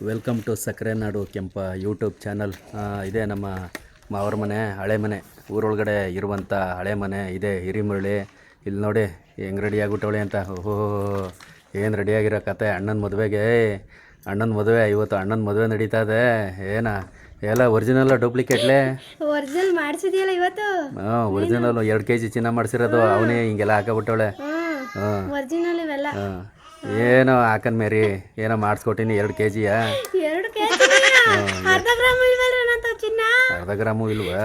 Welcome to ಸಕ್ಕರೆ ನಾಡು ಕೆಂಪ YouTube channel ಇದೇ ನಮ್ಮ ಮಾವರ ಮನೆ ಹಳೆ ಮನೆ. ಊರೊಳಗಡೆ ಇರುವಂಥ ಹಳೆ ಮನೆ. ಇದೆ ಹಿರಿಮುರಳಿ. ಇಲ್ಲಿ ನೋಡಿ ಹೆಂಗೆ ರೆಡಿ ಆಗಿಬಿಟ್ಟವಳೆ ಅಂತ. ಓಹೋ ಏನು ರೆಡಿಯಾಗಿರೋ ಕತೆ? ಅಣ್ಣನ ಮದುವೆಗೆ ಅಣ್ಣನ ಮದುವೆ ಇವತ್ತು ಅಣ್ಣನ ಮದುವೆ ನಡೀತಾ ಇದೆ. ಏನ? ಎಲ್ಲ ಒರಿಜಿನಲ್ ಡೂಪ್ಲಿಕೇಟ್ಲೆ ಒರಿಜಿನಲ್ ಮಾಡಿಸಿದ್ಯಲ್ಲ ಇವತ್ತು? ಹಾಂ ಒರಿಜಿನಲ್ ಎರಡು ಕೆ ಜಿ ಚಿನ್ನ ಮಾಡಿಸಿರೋದು ಅವನೇ ಹಿಂಗೆಲ್ಲ ಹಾಕಬಿಟ್ಟವಳೆ. ಹಾಂ ಒರಿಜಿನಲ್ ಇವೆಲ್ಲ. ಏನೋ ಹಾಕನ್ ಮೇರಿ ಏನೋ ಮಾಡಿಸ್ಕೊಟ್ಟಿನಿ ಎರಡು ಕೆ ಜಿಯಾ ಎರಡು ಕೆಜಿ ಅರ್ಧ ಗ್ರಾಮ್ ಚಿನ್ನ? ಅರ್ಧ ಗ್ರಾಮು ಇಲ್ವಾ?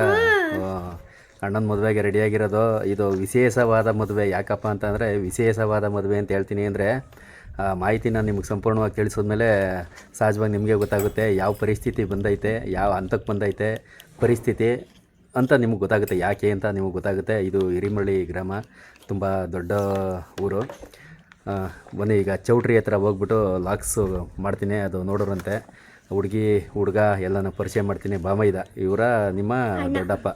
ಅಣ್ಣನ ಮದುವೆಗೆ ರೆಡಿಯಾಗಿರೋದು ಇದು ವಿಶೇಷವಾದ ಮದುವೆ. ಯಾಕಪ್ಪ ಅಂತಂದರೆ ವಿಶೇಷವಾದ ಮದುವೆ ಅಂತ ಹೇಳ್ತೀನಿ ಅಂದರೆ ಮಾಹಿತಿನ ನಿಮ್ಗೆ ಸಂಪೂರ್ಣವಾಗಿ ತಿಳಿಸಿದ್ಮೇಲೆ ಸಹಜವಾಗಿ ನಿಮಗೆ ಗೊತ್ತಾಗುತ್ತೆ ಯಾವ ಪರಿಸ್ಥಿತಿ ಬಂದೈತೆ ಯಾವ ಹಂತಕ್ಕೆ ಬಂದೈತೆ ಪರಿಸ್ಥಿತಿ ಅಂತ ನಿಮಗೆ ಗೊತ್ತಾಗುತ್ತೆ ಯಾಕೆ ಅಂತ ನಿಮಗೆ ಗೊತ್ತಾಗುತ್ತೆ. ಇದು ಹಿರಿಮಳ್ಳಿ ಗ್ರಾಮ ತುಂಬ ದೊಡ್ಡ ಊರು. ಬನ್ನಿ ಈಗ ಚೌಟ್ರಿ ಹತ್ರ ಹೋಗ್ಬಿಟ್ಟು ಲಾಕ್ಸು ಮಾಡ್ತೀನಿ ಅದು ನೋಡೋರಂತೆ. ಹುಡುಗಿ ಹುಡುಗ ಎಲ್ಲನೂ ಪರಿಚಯ ಮಾಡ್ತೀನಿ. ಬಾಮೈದ ಇವರ ನಿಮ್ಮ ದೊಡ್ಡಪ್ಪ.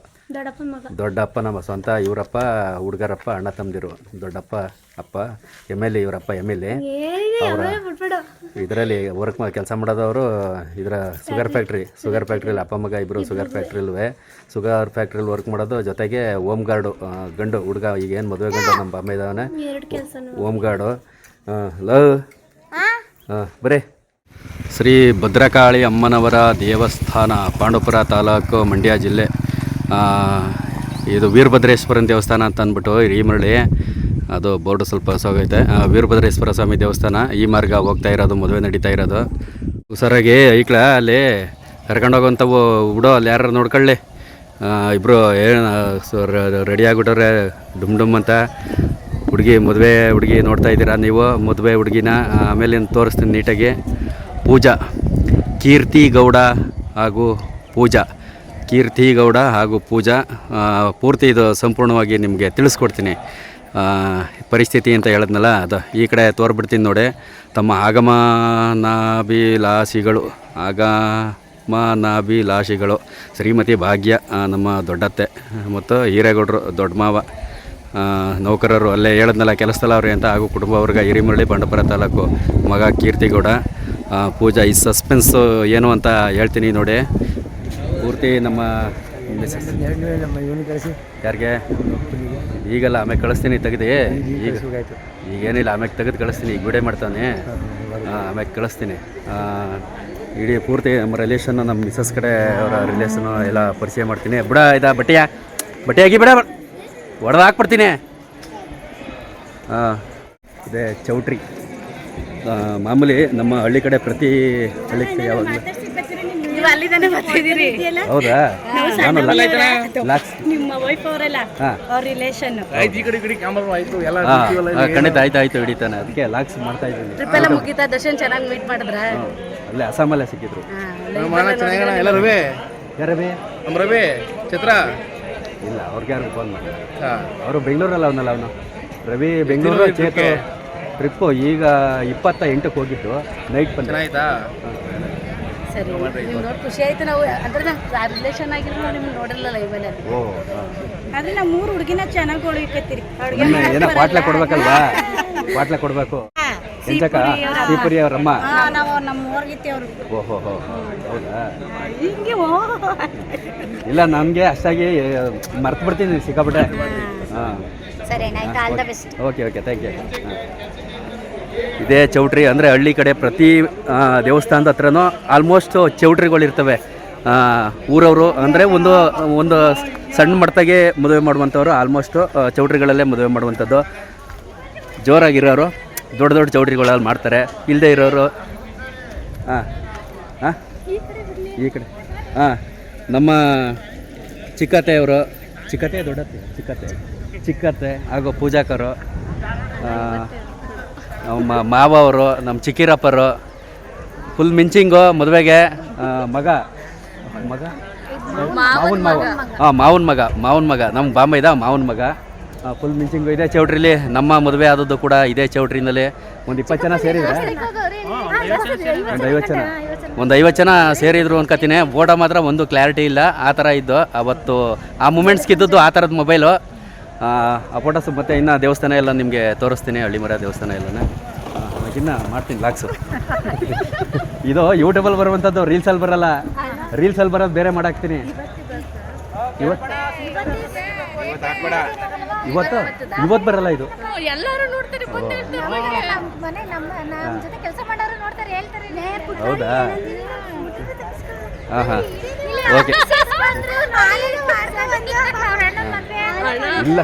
ದೊಡ್ಡಪ್ಪ ನಮ್ಮ ಸ್ವಂತ ಇವರಪ್ಪ ಹುಡುಗರಪ್ಪ ಅಣ್ಣ ತಮ್ಮದಿರು ದೊಡ್ಡಪ್ಪ ಅಪ್ಪ ಎಂ ಎಲ್ ಎ ಇವರಪ್ಪ ಎಂ ಎಲ್ ಎ. ಇದರಲ್ಲಿ ವರ್ಕ್ ಕೆಲಸ ಮಾಡೋದವರು ಇದರ ಸುಗರ್ ಫ್ಯಾಕ್ಟ್ರಿ ಸುಗರ್ ಫ್ಯಾಕ್ಟ್ರಿಲಿ ಅಪ್ಪ ಮಗ ಇಬ್ಬರು ಶುಗರ್ ಫ್ಯಾಕ್ಟ್ರಿಲ್ವೇ ಸುಗರ್ ಫ್ಯಾಕ್ಟ್ರಿಲಿ ವರ್ಕ್ ಮಾಡೋದು ಜೊತೆಗೆ ಓಮ್ ಗಾರ್ಡು ಗಂಡು ಹುಡುಗ ಈಗ ಏನು ಮದುವೆ ಗಂಡು ನಮ್ಮ ಅಮ್ಮ ಇದ್ದಾವನೆ ಓಮ್ ಗಾರ್ಡು ಲವ್. ಹಾಂ ಬರೀ ಶ್ರೀ ಭದ್ರಕಾಳಿ ಅಮ್ಮನವರ ದೇವಸ್ಥಾನ ಪಾಂಡುಪುರ ತಾಲೂಕು ಮಂಡ್ಯ ಜಿಲ್ಲೆ. ಇದು ವೀರಭದ್ರೇಶ್ವರನ ದೇವಸ್ಥಾನ ಅಂತ ಅಂದ್ಬಿಟ್ಟು ಮರಳಿ ಅದು ಬೋರ್ಡು ಸ್ವಲ್ಪ ಸೋಗೈತೆ. ವೀರಭದ್ರೇಶ್ವರ ಸ್ವಾಮಿ ದೇವಸ್ಥಾನ ಈ ಮಾರ್ಗ ಹೋಗ್ತಾ ಇರೋದು, ಮದುವೆ ನಡೀತಾ ಇರೋದು. ಹುಷಾರಾಗಿ ಐಕ್ಳ ಅಲ್ಲಿ ಕರ್ಕೊಂಡೋಗಂಥವು ಬಿಡೋ, ಅಲ್ಲಿ ಯಾರು ನೋಡ್ಕೊಳ್ಳಿ. ಇಬ್ಬರು ಏನು ರೆಡಿ ಆಗಿಬಿಟ್ಟವ್ರೆ, ಡುಮ್ ಡುಮ್ ಅಂತ. ಹುಡುಗಿ ಮದುವೆ ಹುಡುಗಿ ನೋಡ್ತಾ ಇದ್ದೀರಾ ನೀವು? ಮದುವೆ ಹುಡುಗಿನ ಆಮೇಲೆ ತೋರಿಸ್ತೀನಿ ನೀಟಾಗಿ. ಪೂಜಾ, ಕೀರ್ತಿ ಗೌಡ ಹಾಗೂ ಪೂಜಾ. ಕೀರ್ತಿ ಗೌಡ ಹಾಗೂ ಪೂಜಾ ಪೂರ್ತಿ ಇದು ಸಂಪೂರ್ಣವಾಗಿ ನಿಮಗೆ ತಿಳಿಸ್ಕೊಡ್ತೀನಿ. ಪರಿಸ್ಥಿತಿ ಅಂತ ಹೇಳಿದ್ನಲ್ಲ, ಅದು ಈ ಕಡೆ ತೋರ್ಬಿಡ್ತೀನಿ ನೋಡಿ. ತಮ್ಮ ಆಗಮನಾಭಿಲಾಷಿಗಳು ಆಗಮನಾಭಿಲಾಷಿಗಳು, ಶ್ರೀಮತಿ ಭಾಗ್ಯ ನಮ್ಮ ದೊಡ್ಡತ್ತೆ, ಮತ್ತು ಹಿರೇಗೌಡರು, ದೊಡ್ಡ ಮಾವ ನೌಕರರು, ಅಲ್ಲೇ ಹೇಳಿದ್ನಲ್ಲ ಕೆಲಸದಲ್ಲ ಅವ್ರಿ ಅಂತ, ಹಾಗೂ ಕುಟುಂಬ ವರ್ಗ, ಹಿರಿಮರಳಿ, ಬಂಡಪುರ ತಾಲೂಕು, ಮಗ ಕೀರ್ತಿಗೌಡ ಪೂಜಾ, ಈ ಸಸ್ಪೆನ್ಸು ಏನು ಅಂತ ಹೇಳ್ತೀನಿ ನೋಡಿ. ಪೂರ್ತಿ ನಮ್ಮ ಮಿಸ್ಸಸ್ ಯಾರಿಗೆ? ಈಗಲ್ಲ ಆಮೇಲೆ ಕಳಿಸ್ತೀನಿ, ತೆಗೆದು. ಈಗ. ಈಗೇನಿಲ್ಲ ಆಮೇಲೆ ತೆಗೆದು ಕಳಿಸ್ತೀನಿ, ಈಗ ವಿಡಿಯೋ ಮಾಡ್ತಾನೆ. ಆಮೇಲೆ ಕಳಿಸ್ತೀನಿ. ಇಡೀ ಪೂರ್ತಿ ನಮ್ಮ ರಿಲೇಷನ್ನು ನಮ್ಮ ಮಿಸ್ಸಸ್ ಕಡೆ, ಅವರ ರಿಲೇಷನ್ನು ಎಲ್ಲ ಪರಿಚಯ ಮಾಡ್ತೀನಿ. ಬಿಡ, ಇದ ಬಟ್ಟೆಯ? ಬಟ್ಟೆ ಆಗಿ ಬಿಡ ಒಡೆದು ಹಾಕ್ಬಿಡ್ತೀನಿ. ಹಾಂ ಇದೇ ಚೌಟ್ರಿ. ಮಾಮೂಲಿ ನಮ್ಮ ಹಳ್ಳಿ ಕಡೆ ಪ್ರತಿ ಹಳ್ಳಿ ಯಾವಾಗಲೂ ನೀವು ಅಲ್ಲಿಂದಾನೆ ಬರ್ತಿದ್ದೀರಿ. ಹೌದಾ? ನಾನು ಲಾಕ್ಸ್ ನಿಮ್ಮ ವೈಫ್ ಅವರೆಲ್ಲ ಹಾಂ. ಅವ್ರ ರಿಲೇಷನ್ ಹಾಂ ಖಂಡಿತ ಆಯ್ತು ಆಯ್ತು ಹಿಡಿತಾನೆ. ಅದಕ್ಕೆ ಲಾಕ್ಸ್ ಮಾಡ್ತಾ ಇದ್ದೀನಿ. ಟ್ರಿಪ್ ಎಲ್ಲ ಮುಗಿತಾ? ದರ್ಶನ್ ಚೆನ್ನಾಗಿ ಮೀಟ್ ಮಾಡಿದ್ರ? ಅಲ್ಲೇ ಅಸ್ಸಾಮಲ್ಲೇ ಸಿಕ್ಕಿದ್ರು. ಎಲ್ಲ ರವಿ? ನಮ್ಮ ರವಿ? ಚಿತ್ರ ಇಲ್ಲ ಅವ್ರಿಗೆ ಯಾರು ಫೋನ್ ಮಾಡಿ ಹಾ. ಅವರು ಬೆಂಗಳೂರಲ್ಲ ಅವನಲ್ಲ ಅವನು. ರವಿ ಬೆಂಗಳೂರು ಚೇತು ಟ್ರಿಪ್ಪು ಈಗ ಇಪ್ಪತ್ತ ಎಂಟಕ್ಕೆ ಹೋಗಿದ್ದು ನೈಟ್ ಬಂದ ಚೆನ್ನಾಯ್ತಾ ಸರಿ. ನೀವು ನೋಡಿ ಖುಷಿ ಆಯ್ತು ನಾವು. ಅಂದ್ರೆ ನಾವು ರಿಲೇಷನ್ ಆಗಿರೋ ನಾವು ನಿಮ್ಗೆ ನೋಡಿರಲ್ಲ ಲೈವಲ್ಲಿ ಓ ಆದ್ರೆ ನಾವು ಮೂರು ಹುಡುಗಿನ ಚೆನ್ನಾಗಿ ಹೊಳಿಕತ್ತೀರಿ ಇನ್ನು ಪಾಟ್ಲ ಪಾಟ್ಲೆ ಕೊಡ್ಬೇಕಲ್ವಾ? ಪಾಟ್ಲೆ ಕೊಡಬೇಕು. ಎಂಚಕ ಶ್ರೀಪುರಿ ಅವರಮ್ಮ ನಾವು ನಮ್ಮ ಊರ್ಗಿತ್ತಿ ಅವರು. ಓಹೋ ಹೌದಾ? ಹಿಂಗೆ ಓ. ಇಲ್ಲ ನನಗೆ ಅಷ್ಟಾಗಿ ಮರ್ತು ಬಿಡ್ತೀನಿ ಸಿಕ್ಕಾಬಿಟ್ಟೆ ಹಾಂ. ಸರಿ ಆಯ್ತು. All the best okay. Okay thank you ಇದೇ ಚೌಟ್ರಿ ಅಂದರೆ ಹಳ್ಳಿ ಕಡೆ ಪ್ರತಿ ದೇವಸ್ಥಾನದ ಹತ್ರನೂ ಆಲ್ಮೋಸ್ಟ್ ಚೌಟ್ರಿಗಳಿರ್ತವೆ ಊರವರು ಅಂದರೆ ಒಂದು ಒಂದು ಸಣ್ಣ ಮಟ್ಟದಾಗೆ ಮದುವೆ ಮಾಡುವಂಥವ್ರು ಆಲ್ಮೋಸ್ಟು ಚೌಟ್ರಿಗಳಲ್ಲೇ ಮದುವೆ ಮಾಡುವಂಥದ್ದು. ಜೋರಾಗಿರೋರು, ದೊಡ್ಡ ದೊಡ್ಡ ಚೌಟ್ರಿಗಳಲ್ಲಿ ಮಾಡ್ತಾರೆ. ಇಲ್ಲದೆ ಇರೋರು ಹಾಂ ಹಾಂ ಈ ಕಡೆ ಹಾಂ ನಮ್ಮ ಚಿಕ್ಕತ್ತೆಯವರು ಚಿಕ್ಕತ್ತೆ ದೊಡ್ಡತ್ತೆ, ಚಿಕ್ಕತ್ತೆ ಚಿಕ್ಕತ್ತೆ ಹಾಗೂ ಪೂಜಾಕರು ನಮ್ಮ ಮಾವ ಅವರು ನಮ್ಮ ಚಿಕ್ಕಿರಪ್ಪರು ಫುಲ್ ಮಿಂಚಿಂಗು ಮದುವೆಗೆ ಮಗ. ಮಗ? ಮಾವನ ಮಗ. ಹಾಂ ಮಾವನ ಮಗ ಮಾವನ ಮಗ. ನಮ್ಮ ಬಾಂಬ ಇದೆ ಮಾವನ ಮಗ. ಫುಲ್ ಮಿಂಚಿಂಗು ಇದೇ ಚೌಟ್ರಿಲಿ. ನಮ್ಮ ಮದುವೆ ಆದದ್ದು ಕೂಡ ಇದೇ ಚೌಟ್ರಿನಲ್ಲಿ. ಒಂದು ಇಪ್ಪತ್ತು ಜನ ಸೇರಿದ್ರೆ. ಒಂದು ಐವತ್ತು ಜನ. ಒಂದು ಐವತ್ತು ಜನ ಸೇರಿದ್ರು ಅನ್ಕೋತೀನಿ ಫೋಟೋ ಮಾತ್ರ ಒಂದು ಕ್ಲಾರಿಟಿ ಇಲ್ಲ. ಆ ಥರ ಇದ್ದು. ಅವತ್ತು ಆ ಮೂಮೆಂಟ್ಸ್ಗಿದ್ದದ್ದು ಆ ಥರದ ಮೊಬೈಲು ಫೋಟೋಸ್ ಮತ್ತು ಇನ್ನು ದೇವಸ್ಥಾನ ಎಲ್ಲ ನಿಮಗೆ ತೋರಿಸ್ತೀನಿ ಹಳ್ಳಿಮರ ದೇವಸ್ಥಾನ ಎಲ್ಲನೇ. ಇನ್ನು ಮಾಡ್ತೀನಿ ಲಾಕ್ಸು ಇದು ಯೂಟ್ಯೂಬಲ್ಲಿ ಬರುವಂಥದ್ದು ರೀಲ್ಸಲ್ಲಿ ಬರಲ್ಲ. ರೀಲ್ಸಲ್ಲಿ ಬರೋದು ಬೇರೆ ಮಾಡಾಕ್ತೀನಿ. ಇವತ್ತು ಇವತ್ತು? ಇವತ್ತು ಬರಲ್ಲ ಇದು. ಎಲ್ಲರೂ ನೋಡ್ತಾರೆ ಮನೆ ನಮ್ಮ ನಮ್ಮ ಜೊತೆ ಕೆಲಸ ಮಾಡೋರು ನೋಡ್ತಾರೆ ಹೇಳ್ತಾರೆ. ಲೇ, ಪುಟ್ಟ ಹೌದಾ? ಹಾಂ. ಹಾಂ ಓಕೆ ಇಲ್ಲ.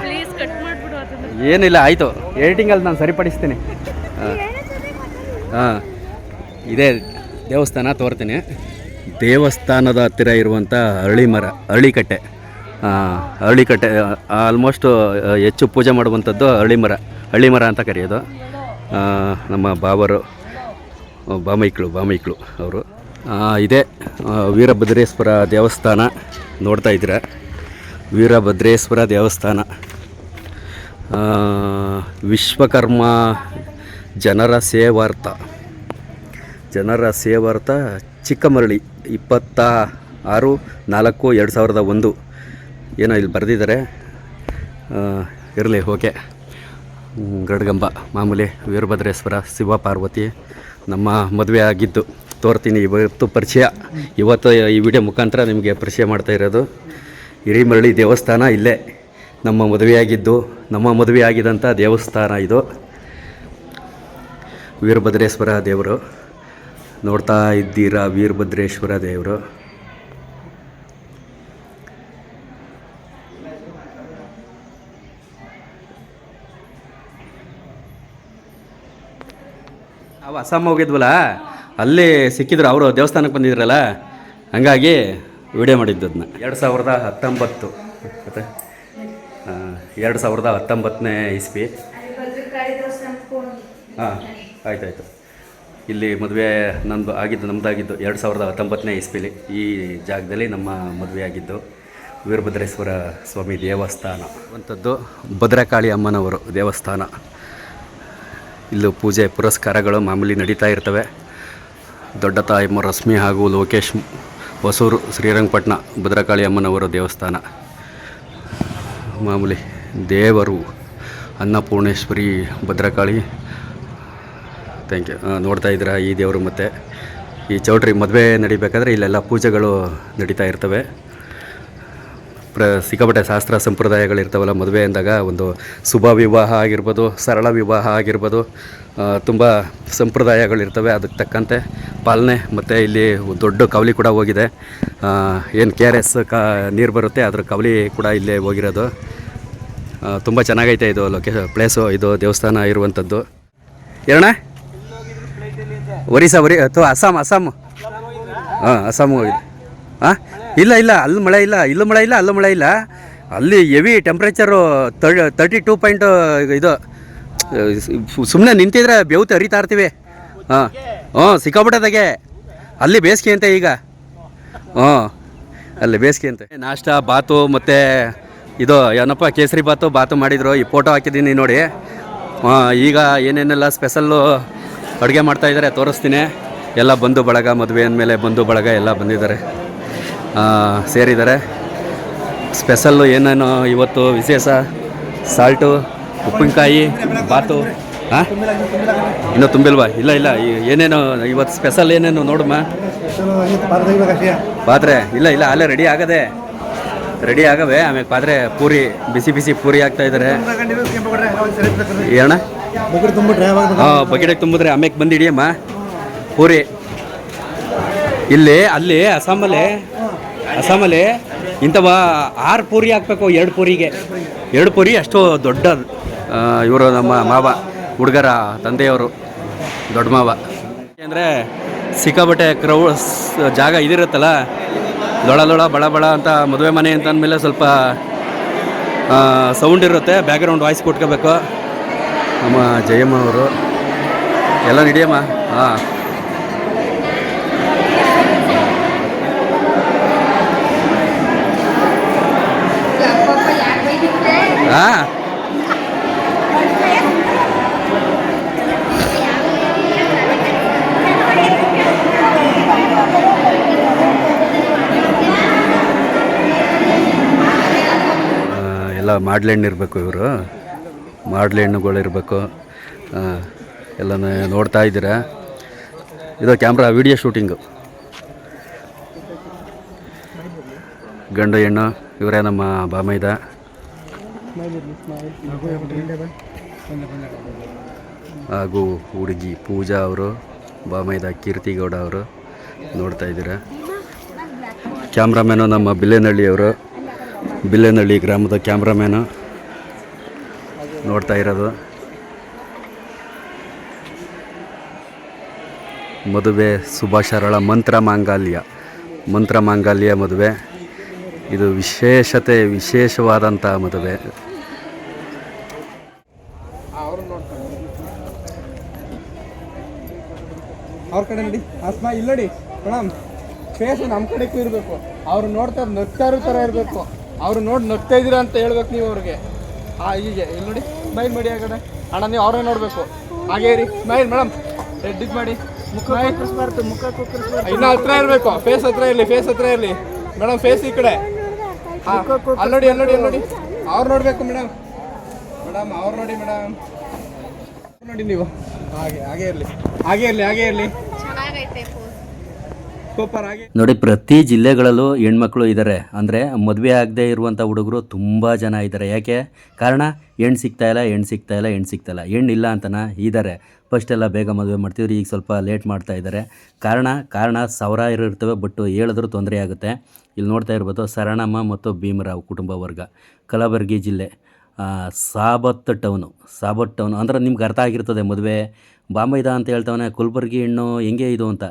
ಏನಿಲ್ಲ ಆಯಿತು. ಎಡಿಟಿಂಗಲ್ಲಿ ನಾನು ಸರಿಪಡಿಸ್ತೀನಿ. ಹಾಂ. ಹಾಂ. ಇದೇ ದೇವಸ್ಥಾನ ತೋರ್ತೀನಿ. ದೇವಸ್ಥಾನದ ಹತ್ತಿರ ಇರುವಂಥ ಅರಳಿ ಮರ ಅರಳಿಕಟ್ಟೆ ಅರಳಿಕಟ್ಟೆ ಆಲ್ಮೋಸ್ಟ್ ಹೆಚ್ಚು ಪೂಜೆ ಮಾಡುವಂಥದ್ದು ಅರಳಿ ಮರ ಹಳ್ಳಿ ಮರ ಅಂತ ಕರೆಯೋದು. ನಮ್ಮ ಬಾಬರು ಬಾಮೈಕ್ಳು ಬಾಮೈಕ್ಳು ಅವರು. ಇದೇ ವೀರಭದ್ರೇಶ್ವರ ದೇವಸ್ಥಾನ ನೋಡ್ತಾ ಇದ್ದೀರಾ. ವೀರಭದ್ರೇಶ್ವರ ದೇವಸ್ಥಾನ. ವಿಶ್ವಕರ್ಮ ಜನರ ಸೇವಾರ್ಥ. ಜನರ ಸೇವಾರ್ಥ ಚಿಕ್ಕಮರಳಿ ಇಪ್ಪತ್ತ ಆರು ನಾಲ್ಕು ಎರಡು ಸಾವಿರದ ಒಂದು. ಏನೋ ಇಲ್ಲಿ ಬರೆದಿದ್ದಾರೆ. ಇರಲಿ, ಓಕೆ. ಗಡ್ಗಂಬ, ಮಾಮೂಲಿ ವೀರಭದ್ರೇಶ್ವರ ಶಿವ ಪಾರ್ವತಿ ನಮ್ಮ ಮದುವೆ ಆಗಿದ್ದು. ತೋರ್ತೀನಿ, ಇವತ್ತು ಪರಿಚಯ. ಇವತ್ತು ಈ ವಿಡಿಯೋ ಮುಖಾಂತರ ನಿಮಗೆ ಪರಿಚಯ ಮಾಡ್ತಾ ಇರೋದು. ಹಿರಿಮರಳಿ ದೇವಸ್ಥಾನ ಇಲ್ಲೇ ನಮ್ಮ ಮದುವೆಯಾಗಿದ್ದು, ನಮ್ಮ ಮದುವೆ ಆಗಿದಂಥ ದೇವಸ್ಥಾನ ಇದು. ವೀರಭದ್ರೇಶ್ವರ ದೇವರು. ನೋಡ್ತಾ ಇದ್ದೀರಾ ವೀರಭದ್ರೇಶ್ವರ ದೇವರು. ಅವ ಅಸ್ಸಾಂ ಹೋಗಿದ್ವಲ್ಲ, ಅಲ್ಲಿ ಸಿಕ್ಕಿದ್ರು, ಅವರು ದೇವಸ್ಥಾನಕ್ಕೆ ಬಂದಿದ್ರಲ್ಲ, ಹಂಗಾಗಿ ವಿಡಿಯೋ ಮಾಡಿದ್ದು ಅದನ್ನ ಎರಡು ಸಾವಿರದ ಹತ್ತೊಂಬತ್ತು. ಮತ್ತೆ ಎರಡು ಸಾವಿರದ ಹತ್ತೊಂಬತ್ತನೇ ಇಸ್ವಿ. ಹಾಂ, ಆಯ್ತಾಯ್ತು. ಇಲ್ಲಿ ಮದುವೆ ನಂದು ಆಗಿದ್ದು ನಮ್ಮದಾಗಿದ್ದು ಎರಡು ಸಾವಿರದ ಹತ್ತೊಂಬತ್ತನೇ ಇಸ್ವಿಲಿ. ಈ ಜಾಗದಲ್ಲಿ ನಮ್ಮ ಮದುವೆ ಆಗಿದ್ದು ವೀರಭದ್ರೇಶ್ವರ ಸ್ವಾಮಿ ದೇವಸ್ಥಾನ. ಅಂಥದ್ದು ಭದ್ರಕಾಳಿ ಅಮ್ಮನವರು ದೇವಸ್ಥಾನ. ಇಲ್ಲೂ ಪೂಜೆ ಪುರಸ್ಕಾರಗಳು ಮಾಮೂಲಿ ನಡೀತಾ ಇರ್ತವೆ. ದೊಡ್ಡ ತಾಯಿ ರಶ್ಮಿ ಹಾಗೂ ಲೋಕೇಶ್ ಹೊಸೂರು ಶ್ರೀರಂಗಪಟ್ಟಣ ಭದ್ರಕಾಳಿ ಅಮ್ಮನವರ ದೇವಸ್ಥಾನ. ಮಾಮೂಲಿ ದೇವರು ಅನ್ನಪೂರ್ಣೇಶ್ವರಿ ಭದ್ರಕಾಳಿ. ಥ್ಯಾಂಕ್ ಯು ನೋಡ್ತಾ ಇದ್ದೀರಾ ಈ ದೇವರು ಮತ್ತು. ಈ ಚೌಟ್ರಿ ಮದುವೆ ನಡಿಬೇಕಾದ್ರೆ ಇಲ್ಲೆಲ್ಲ ಪೂಜೆಗಳು ನಡೀತಾ ಇರ್ತವೆ. ಪ್ರ ಸಿಕ್ಕಾಪಟ್ಟೆ ಶಾಸ್ತ್ರ ಸಂಪ್ರದಾಯಗಳಿರ್ತಾವಲ್ಲ, ಮದುವೆ ಅಂದಾಗ ಒಂದು ಶುಭ ವಿವಾಹ ಆಗಿರ್ಬೋದು, ಸರಳ ವಿವಾಹ ಆಗಿರ್ಬೋದು ತುಂಬ ಸಂಪ್ರದಾಯಗಳಿರ್ತವೆ. ಅದಕ್ಕೆ ತಕ್ಕಂತೆ ಪಾಲನೆ ಮತ್ತು ಇಲ್ಲಿ ದೊಡ್ಡ ಕವಲಿ ಕೂಡ ಹೋಗಿದೆ. ಏನು ಕೆ ಆರ್ ಎಸ್ ಕಾ ನೀರು ಬರುತ್ತೆ, ಅದ್ರ ಕವಲಿ ಕೂಡ ಇಲ್ಲೇ ಹೋಗಿರೋದು. ತುಂಬ ಚೆನ್ನಾಗೈತೆ ಇದು ಲೊಕೇಶ ಪ್ಲೇಸು ಇದು ದೇವಸ್ಥಾನ ಇರುವಂಥದ್ದು ಏನಣ್ಣ? ಒರಿಸ್ಸಾ, ಒರಿ, ಅಥವಾ ಅಸ್ಸಾಂ ಅಸ್ಸಾಂ. ಹಾಂ ಅಸ್ಸಾಂ ಹೋಗಿದೆ. ಹಾಂ ಇಲ್ಲ ಇಲ್ಲ, ಅಲ್ಲಿ ಮಳೆ ಇಲ್ಲ, ಇಲ್ಲೂ ಮಳೆ ಇಲ್ಲ, ಅಲ್ಲೂ ಮಳೆ ಇಲ್ಲ. ಅಲ್ಲಿ heavy temperature thirty two point ಇದು ಸುಮ್ಮನೆ ನಿಂತಿದ್ರೆ ಬೆವ್ತು ಹರಿತಾ ಇರ್ತೀವಿ. ಹಾಂ ಹ್ಞೂ ಸಿಕ್ಕಾಬಿಟ್ಟದಾಗೆ ಅಲ್ಲಿ ಬೇಸಿಗೆ ಅಂತೆ ಈಗ. ಹ್ಞೂ, ಅಲ್ಲಿ ಬೇಸಿಗೆ ಅಂತೆ. ನಾಷ್ಟ, ಬಾತು ಮತ್ತು ಇದು ಏನಪ್ಪ, ಕೇಸರಿ ಬಾತು ಬಾತು ಮಾಡಿದರು. ಈ ಫೋಟೋ ಹಾಕಿದ್ದೀನಿ ನೋಡಿ. ಹಾಂ ಈಗ ಏನೇನೆಲ್ಲ ಸ್ಪೆಷಲ್ಲು ಅಡುಗೆ ಮಾಡ್ತಾಯಿದ್ದಾರೆ ತೋರಿಸ್ತೀನಿ. ಎಲ್ಲ ಬಂಧು ಬಳಗ, ಮದುವೆ ಅಂದಮೇಲೆ ಬಂಧು ಬಳಗ ಎಲ್ಲ ಬಂದಿದ್ದಾರೆ. ಸೇರಿದ್ದಾರೆ. ಸ್ಪೆಷಲ್ಲು ಏನೇನು ಇವತ್ತು ವಿಶೇಷ? ಸಾಲ್ಟು, ಉಪ್ಪಿನಕಾಯಿ, ಬಾತು ಹಾಂ ಇನ್ನೂ ತುಂಬಿಲ್ವಾ? ಇಲ್ಲ ಇಲ್ಲ ಏನೇನು ಇವತ್ತು ಸ್ಪೆಷಲ್ ಏನೇನು ನೋಡಮ್ಮ? ಪಾತ್ರೆ, ಇಲ್ಲ ಇಲ್ಲ, ಅಲ್ಲೇ ರೆಡಿ ಆಗದೆ. ರೆಡಿ ಆಗವೆ, ಆಮೇಲೆ ಪಾತ್ರೆ ಪೂರಿ, ಬಿಸಿ ಬಿಸಿ ಪೂರಿ ಆಗ್ತಾ ಇದ್ದಾರೆ ಏನ ಹಾಂ, ಬಕೆಟಿಗೆ ತುಂಬಿದ್ರೆ ಆಮೇಲೆ ಬಂದಿಡಿಯಮ್ಮ ಪೂರಿ. ಇಲ್ಲಿ, ಅಲ್ಲಿ, ಅಸ್ಸಾಮಲ್ಲಿ ಅಸ್ಸಾಮಲ್ಲಿ ಇಂಥವ ಆರು ಪೂರಿ ಹಾಕ್ಬೇಕು, ಎರಡು ಪೂರಿಗೆ. ಎರಡು ಪೂರಿ ಅಷ್ಟು ದೊಡ್ಡ ಇವರು ನಮ್ಮ ಮಾವ, ಹುಡುಗರ ತಂದೆಯವರು, ದೊಡ್ಡ ಮಾವ. ಅಂದರೆ ಸಿಕ್ಕಾಬಟ್ಟೆ ಕ್ರೌ ಜಾಗ ಇದಿರುತ್ತಲ್ಲ, ಲೊಳ ಲೊಳ ಬಳ ಬಳ ಅಂತ ಮದುವೆ ಮನೆ ಅಂತ ಅಂದಮೇಲೆ ಸ್ವಲ್ಪ ಸೌಂಡ್ ಇರುತ್ತೆ ಬ್ಯಾಕ್ಗ್ರೌಂಡ್ ವಾಯ್ಸ್ ಕೊಟ್ಕೋಬೇಕು. ನಮ್ಮ ಜಯಮ್ಮ ಅವರು. ಎಲ್ಲ ನಡಿಯಮ್ಮ? ಹಾಂ. ಹಾಂ ಎಲ್ಲ ಮಾಡ್ಲೆಣ್ಣು ಇರಬೇಕು ಇವರು. ಮಾಡ್ಲೆಣ್ಣುಗಳಿರಬೇಕು ಎಲ್ಲ ನೋಡ್ತಾ ಇದ್ದೀರಾ? ಇದು ಕ್ಯಾಮ್ರಾ ವಿಡಿಯೋ ಶೂಟಿಂಗು. ಗಂಡು ಹೆಣ್ಣು, ಇವರೇ ನಮ್ಮ ಬಾಮೈದ. ಹಾಗೂ ಹುಡುಗಿ ಪೂಜಾ ಅವರು, ಬಾಮೈದ ಕೀರ್ತಿಗೌಡ ಅವರು ನೋಡ್ತಾ ಇದ್ದೀರಾ. ಕ್ಯಾಮ್ರಾಮ್ಯಾನು ನಮ್ಮ ಬಿಲ್ಲೇನಹಳ್ಳಿ ಅವರು. ಬಿಲ್ಲೇನಹಳ್ಳಿ ಗ್ರಾಮದ ಕ್ಯಾಮ್ರಾಮ್ಯಾನು ನೋಡ್ತಾ ಇರೋದು. ಮದುವೆ ಶುಭಾಶರಳ ಮಂತ್ರ ಮಾಂಗಲ್ಯ. ಮಂತ್ರ ಮಾಂಗಲ್ಯ ಮದುವೆ. ಇದು ವಿಶೇಷತೆ ವಿಶೇಷವಾದಂಥ ಮದುವೆ. ಅವ್ರ ಕಡೆ ನೋಡಿ. ಅಸ್ಮ ಇಲ್ಲಡಿ ಮೇಡಮ್ ಫೇಸ್ ನಮ್ಮ ಕಡೆಗೂ ಇರಬೇಕು. ಅವ್ರು ನೋಡ್ತಾ ನಗ್ತಾ ಇರೋ ಥರ ಇರಬೇಕು. ಅವ್ರು ನೋಡಿ ನಗ್ತಾ ಇದ್ದೀರಾ ಅಂತ ಹೇಳ್ಬೇಕು ನೀವು ಅವ್ರಿಗೆ. ಆ ಹೀಗೆ. ಇಲ್ಲಿ ನೋಡಿ ಸ್ಮೈಲ್ ಮಾಡಿ ಆ ಕಡೆ ಅಣ್ಣ ನೀವು ಅವ್ರನ್ನೇ ನೋಡಬೇಕು. ಹಾಗೆ ಇರಿ. ಸ್ಮೈಲ್ ಮೇಡಮ್ ರೆಡ್ ಇದು ಮಾಡಿ. ಮುಖ ಇನ್ನು ಹತ್ರ ಇರಬೇಕು. ಫೇಸ್ ಹತ್ರ ಇರಲಿ ಫೇಸ್ ಹತ್ರ ಇರಲಿ. ಮೇಡಮ್ ಫೇಸ್ ಈ ಕಡೆ. ಹಾಂ ಅಲ್ಲಿ ನೋಡಿ ಅಲ್ಲಿ ನೋಡಿ ಅಲ್ಲಿ ನೋಡಿ. ಅವ್ರು ನೋಡಬೇಕು ಮೇಡಮ್ ಮೇಡಮ್ ಅವ್ರು ನೋಡಿ ಮೇಡಮ್ ನೋಡಿ ನೀವು. ಹಾಗೆ ಹಾಗೆ ಇರಲಿ. ಹಾಗೆ ಇರಲಿ ಹಾಗೆ ಇರಲಿ. ಸೂಪರ್ ಹಾಗೆ. ನೋಡಿ ಪ್ರತಿ ಜಿಲ್ಲೆಗಳಲ್ಲೂ ಹೆಣ್ಮಕ್ಳು ಇದ್ದಾರೆ ಅಂದರೆ ಮದುವೆ ಆಗದೆ ಇರುವಂಥ ಹುಡುಗರು ತುಂಬ ಜನ ಇದ್ದಾರೆ ಯಾಕೆ? ಕಾರಣ ಹೆಣ್ಣು ಸಿಗ್ತಾ ಇಲ್ಲ ಹೆಣ್ಣು ಸಿಗ್ತಾ ಇಲ್ಲ ಹೆಣ್ಣು ಸಿಗ್ತಾ ಇಲ್ಲ. ಹೆಣ್ಣು ಇಲ್ಲ ಅಂತನ ಇದ್ದಾರೆ ಫಸ್ಟ್ ಎಲ್ಲ ಬೇಗ ಮದುವೆ ಮಾಡ್ತಿದ್ರು ಈಗ ಸ್ವಲ್ಪ ಲೇಟ್ ಮಾಡ್ತಾ ಇದ್ದಾರೆ ಕಾರಣ ಕಾರಣ ಸಾವಿರಾರು ಇರ್ತವೆ ಬಟ್ ಹೇಳಿದ್ರು ತೊಂದರೆ ಆಗುತ್ತೆ. ಇಲ್ಲಿ ನೋಡ್ತಾ ಇರ್ಬೋದು ಸರಣಮ್ಮ ಮತ್ತು ಭೀಮರಾವ್ ಕುಟುಂಬ ವರ್ಗ. ಕಲಬುರಗಿ ಜಿಲ್ಲೆ. ಸಾಬತ್ ಟೌನು ಸಾಬತ್ ಟೌನು ಅಂದ್ರೆ ನಿಮ್ಗೆ ಅರ್ಥ ಆಗಿರ್ತದೆ ಮದುವೆ. ಬಾಂಬೈದ ಅಂತ ಹೇಳ್ತಾವನೆ ಕುಲ್ಬರ್ಗಿ ಹೆಣ್ಣು ಹೆಂಗೆ ಇದು ಅಂತ.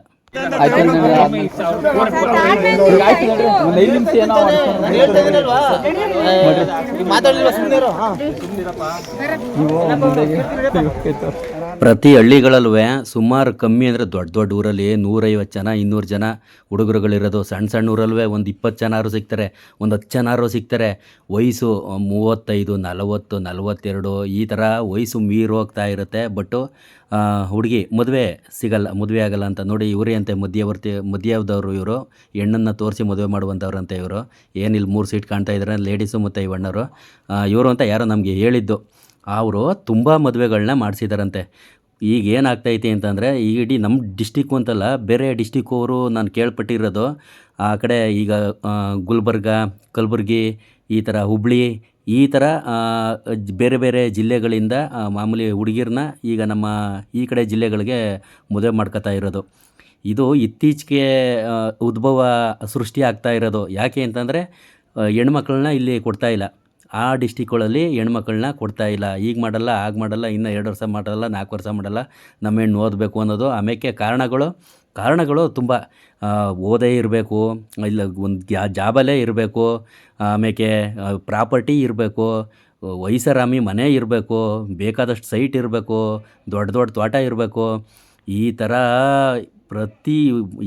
ಪ್ರತಿ ಹಳ್ಳಿಗಳಲ್ಲೂ ಸುಮಾರು ಕಮ್ಮಿ ಅಂದರೆ ದೊಡ್ಡ ದೊಡ್ಡ ಊರಲ್ಲಿ ನೂರೈವತ್ತು ಜನ, ಇನ್ನೂರು ಜನ ಹುಡುಗರುಗಳಿರೋದು. ಸಣ್ಣ ಸಣ್ಣ ಊರಲ್ಲೂ ಒಂದು ಇಪ್ಪತ್ತು ಜನರು ಸಿಗ್ತಾರೆ, ಒಂದು ಹತ್ತು ಜನರು ಸಿಗ್ತಾರೆ. ವಯಸ್ಸು ಮೂವತ್ತೈದು, ನಲವತ್ತು, ನಲವತ್ತೆರಡು ಈ ಥರ ವಯಸ್ಸು ಮೀರಿ ಹೋಗ್ತಾ ಇರುತ್ತೆ. ಬಟ್ಟು ಹುಡುಗಿ ಮದುವೆ ಸಿಗಲ್ಲ, ಮದುವೆ ಆಗಲ್ಲ ಅಂತ ನೋಡಿ ಇವರೇ ಅಂತೆ ಮಧ್ಯವರ್ತಿ, ಮಧ್ಯವದವರು ಇವರು. ಹೆಣ್ಣನ್ನು ತೋರಿಸಿ ಮದುವೆ ಅಂತ ಇವರು. ಏನಿಲ್ಲ ಮೂರು ಸೀಟ್ ಕಾಣ್ತಾ ಇದ್ದಾರೆ ಲೇಡೀಸು ಮತ್ತು ಇವಣ್ಣರು ಇವರು ಅಂತ ಯಾರೋ ನಮಗೆ ಹೇಳಿದ್ದು. ಅವರು ತುಂಬ ಮದುವೆಗಳನ್ನ ಮಾಡಿಸಿದಾರಂತೆ. ಈಗ ಏನಾಗ್ತೈತಿ ಅಂತಂದರೆ, ಈಗ ಇಡೀ ನಮ್ಮ ಡಿಸ್ಟಿಕ್ಕು ಅಂತಲ್ಲ, ಬೇರೆ ಡಿಸ್ಟಿಕ್ ಅವರು ನಾನು ಕೇಳ್ಪಟ್ಟಿರೋದು, ಆ ಕಡೆ ಈಗ ಗುಲ್ಬರ್ಗ, ಕಲಬುರ್ಗಿ, ಈ ಥರ ಹುಬ್ಳಿ, ಈ ಥರ ಬೇರೆ ಬೇರೆ ಜಿಲ್ಲೆಗಳಿಂದ ಮಾಮೂಲಿ ಹುಡುಗಿರನ್ನ ಈಗ ನಮ್ಮ ಈ ಕಡೆ ಜಿಲ್ಲೆಗಳಿಗೆ ಮದುವೆ ಮಾಡ್ಕೋತಾ ಇರೋದು. ಇದು ಇತ್ತೀಚೆಗೆ ಉದ್ಭವ ಸೃಷ್ಟಿ ಆಗ್ತಾ ಇರೋದು. ಯಾಕೆ ಅಂತಂದರೆ ಹೆಣ್ಮಕ್ಳನ್ನ ಇಲ್ಲಿ ಕೊಡ್ತಾ ಇಲ್ಲ. ಆ ಡಿಸ್ಟಿಕ್ಗಳಲ್ಲಿ ಹೆಣ್ಮಕ್ಳನ್ನ ಕೊಡ್ತಾ ಇಲ್ಲ. ಈಗ ಮಾಡಲ್ಲ, ಆಗ ಮಾಡಲ್ಲ, ಇನ್ನು ಎರಡು ವರ್ಷ ಮಾಡಲ್ಲ, ನಾಲ್ಕು ವರ್ಷ ಮಾಡಲ್ಲ. ನಮ್ಮ ಹೆಣ್ಣು ಓದಬೇಕು ಅನ್ನೋದು ಆಮೇಲೆ ಕಾರಣಗಳು? ಕಾರಣಗಳು ತುಂಬ ಓದೇ ಇರಬೇಕು, ಇಲ್ಲ ಒಂದು ಜಾಬಲ್ಲೇ ಇರಬೇಕು ಆಮೇಲೆ ಪ್ರಾಪರ್ಟಿ ಇರಬೇಕು ವಯಸ್ಸರಾಮಿ ಮನೆ ಇರಬೇಕು, ಬೇಕಾದಷ್ಟು ಸೈಟ್ ಇರಬೇಕು, ದೊಡ್ಡ ದೊಡ್ಡ ತೋಟ ಇರಬೇಕು. ಈ ಥರ ಪ್ರತಿ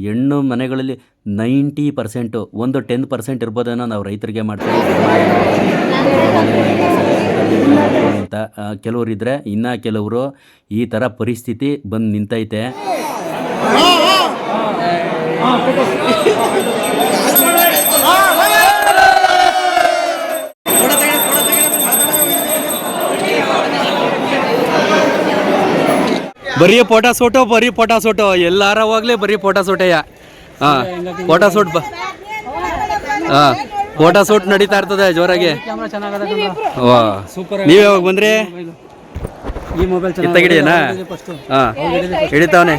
ಹೆಣ್ಣು ಮನೆಗಳಲ್ಲಿ ನೈಂಟಿ ಪರ್ಸೆಂಟು, ಒಂದು ಟೆನ್ ಪರ್ಸೆಂಟ್ ಇರ್ಬೋದೇನೋ ನಾವು ರೈತರಿಗೆ ಮಾಡ್ತೀವಿ ಅಂತ ಕೆಲವರು ಇದ್ದರೆ ಇನ್ನು ಕೆಲವರು ಈ ಥರ ಪರಿಸ್ಥಿತಿ ಬಂದು ನಿಂತೈತೆ. ಬರೀ ಫೋಟೋ ಸೋಟೋ ಬರೀ ಫೋಟೋ ಸೋಟೋ ಎಲ್ಲಾರ ಹೋಗ್ಲಿ ಬರೀ ಫೋಟೋ ಸೋಟೆಯ ಹಾಂ ಫೋಟೋ ಶೂಟ್ ಬ. ಹಾಂ ಫೋಟೋ ಶೂಟ್ ನಡೀತಾ ಇರ್ತದೆ ಜೋರಾಗಿ. ವಾ ನೀವು ಯಾವಾಗ ಬಂದ್ರಿ? ಈ ಮೊಬೈಲ್ ಕಿತ್ತಗಿಡಿಯನಾ ಹಾಂ ಹಿಡಿತಾವನೆ.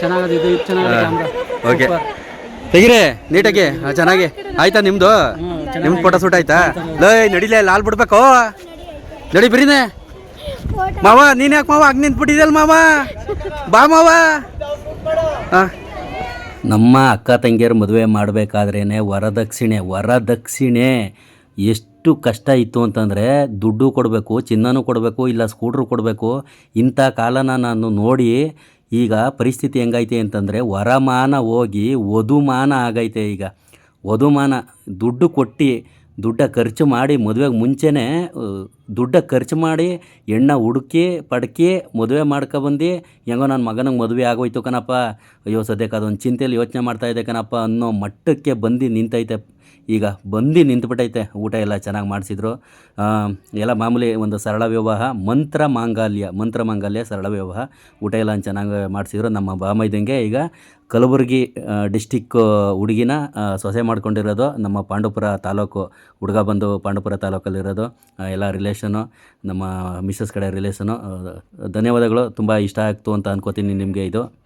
ಚೆನ್ನಾಗದ ಇದು ಇದು ಚೆನ್ನಾಗಿದೆ ಓಕೆ. ತೆಗಿರಿ ನೀಟಾಗಿ. ಹಾಂ ಚೆನ್ನಾಗಿ. ಆಯ್ತಾ ನಿಮ್ಮದು ನಿಮ್ದು ಫೋಟೋ ಶೂಟ್ ಆಯ್ತಾ? ಲೈ ನಡಿಲೇ ಲಾಲ್ ಬಿಡ್ಬೇಕು. ನಡಿ ಬಿರಿನೇ. ಮಾವ ನೀನು ಯಾಕೆ ಮಾವ? ಹಂಗೆ ನಿಂತ್ಬಿಟ್ಟಿದ್ಯಲ್ಲ ಮಾವ? ಬಾ ಮಾವ. ಹಾಂ. ನಮ್ಮ ಅಕ್ಕ ತಂಗಿಯರು ಮದುವೆ ಮಾಡಬೇಕಾದ್ರೇ ವರದಕ್ಷಿಣೆ ವರದಕ್ಷಿಣೆ ಎಷ್ಟು ಕಷ್ಟ ಇತ್ತು ಅಂತಂದರೆ ದುಡ್ಡು ಕೊಡಬೇಕು, ಚಿನ್ನನೂ ಕೊಡಬೇಕು, ಇಲ್ಲ ಸ್ಕೂಟ್ರು ಕೊಡಬೇಕು. ಇಂಥ ಕಾಲನ ನಾನು ನೋಡಿ ಈಗ ಪರಿಸ್ಥಿತಿ ಹೆಂಗೈತೆ ಅಂತಂದರೆ ವರಮಾನ ಹೋಗಿ ವಧುಮಾನ ಆಗೈತೆ ಈಗ. ವಧುಮಾನ ದುಡ್ಡು ಕೊಟ್ಟು ದುಡ್ಡ ಖರ್ಚು ಮಾಡಿ ಮದುವೆಗೆ ಮುಂಚೆನೇ ದುಡ್ಡ ಖರ್ಚು ಮಾಡಿ ಹೆಣ್ಣ ಹುಡುಕಿ ಪಡ್ಕಿ, ಮದುವೆ ಮಾಡ್ಕೊಬಂದು ಹೆಂಗೋ ನನ್ನ ಮಗನಿಗೆ ಮದುವೆ ಆಗೋಯ್ತು ಕಣಪ್ಪ. ಅಯ್ಯೋ, ಸದ್ಯಕ್ಕೆ ಅದೊಂದು ಚಿಂತೆಯಲ್ಲಿ ಯೋಚನೆ ಮಾಡ್ತಾ ಇದ್ದೆ ಕಣಪ್ಪ ಅನ್ನೋ ಮಟ್ಟಕ್ಕೆ ಬಂದು ನಿಂತೈತೆ. ಈಗ ಬಂದು ನಿಂತುಬಿಟ್ಟೈತೆ ಊಟ ಎಲ್ಲ ಚೆನ್ನಾಗಿ ಮಾಡಿಸಿದ್ರು. ಎಲ್ಲ ಮಾಮೂಲಿ ಒಂದು ಸರಳ ವಿವಾಹ ಮಂತ್ರ ಮಾಂಗಲ್ಯ ಮಂತ್ರ ಮಾಂಗಲ್ಯ, ಸರಳ ವಿವಾಹ ಊಟ ಎಲ್ಲ ಚೆನ್ನಾಗಿ ಮಾಡಿಸಿದ್ರು ನಮ್ಮ ಬಾಮೈದಂಗೆ. ಈಗ ಕಲಬುರಗಿ ಡಿಸ್ಟಿಕ್ ಹುಡುಗಿನ ಸೊಸೆ ಮಾಡ್ಕೊಂಡಿರೋದು ನಮ್ಮ ಪಾಂಡುಪುರ ತಾಲೂಕು. ಹುಡುಗ ಬಂದು ಪಾಂಡುಪುರ ತಾಲೂಕಲ್ಲಿರೋದು. ಎಲ್ಲ ರಿಲೇಷನು ನಮ್ಮ ಮಿಸ್ಸಸ್ ಕಡೆ ರಿಲೇಷನು ಧನ್ಯವಾದಗಳು. ತುಂಬ ಇಷ್ಟ ಆಗ್ತು ಅಂತ ಅಂದ್ಕೋತೀನಿ ನಿಮಗೆ ಇದು.